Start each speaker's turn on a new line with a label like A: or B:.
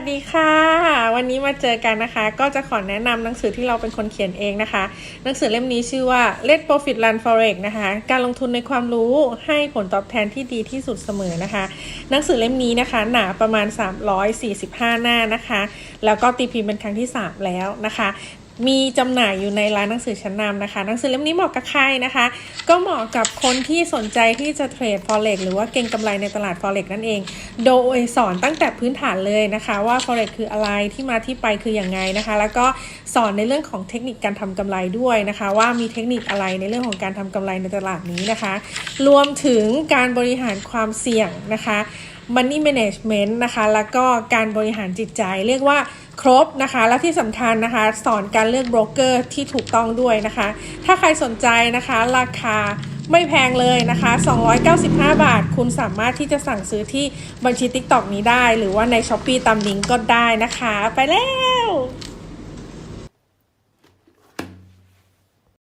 A: วัสดีค่ะ วันนี้มาเจอกันนะคะ ก็จะขอแนะนำหนังสือที่เราเป็นคนเขียนเองนะคะ หนังสือเล่มนี้ชื่อว่า Let Profit Run Forex นะคะ การลงทุนในความรู้ให้ผลตอบแทนที่ดีที่สุดเสมอนะคะ หนังสือเล่มนี้นะคะ หนาประมาณ 345 หน้านะคะ แล้วก็ตีพิมพ์เป็นครั้งที่ 3 แล้วนะคะ มีจำหน่ายอยู่ในร้านหนังสือชั้นนำนะคะ หนังสือเล่มนี้เหมาะกับใครนะคะ ก็เหมาะกับคนที่สนใจที่จะเทรด forex หรือว่าเก็งกำไรในตลาด forex นั่นเอง โดยสอนตั้งแต่พื้นฐานเลยนะคะ ว่า forex คืออะไรที่มาที่ไปคืออย่างไงนะคะ แล้วก็สอนในเรื่องของเทคนิคการทำกำไรด้วยนะคะ ว่ามีเทคนิคอะไรในเรื่องของการทำกำไรในตลาดนี้นะคะ รวมถึงการบริหารความเสี่ยงนะคะ Money Management นะคะ แล้วก็การบริหารจิตใจเรียกว่าครบนะคะ และที่สำคัญนะคะ สอนการเลือกโบรกเกอร์ที่ถูกต้องด้วยนะคะ ถ้าใครสนใจนะคะ ราคาไม่แพงเลยนะคะ 295 บาท คุณสามารถที่จะสั่งซื้อที่บัญชี TikTok นี้ได้ หรือว่าใน s h อ p e e ตามลิงก์ก็ได้นะคะ ไปแล้ว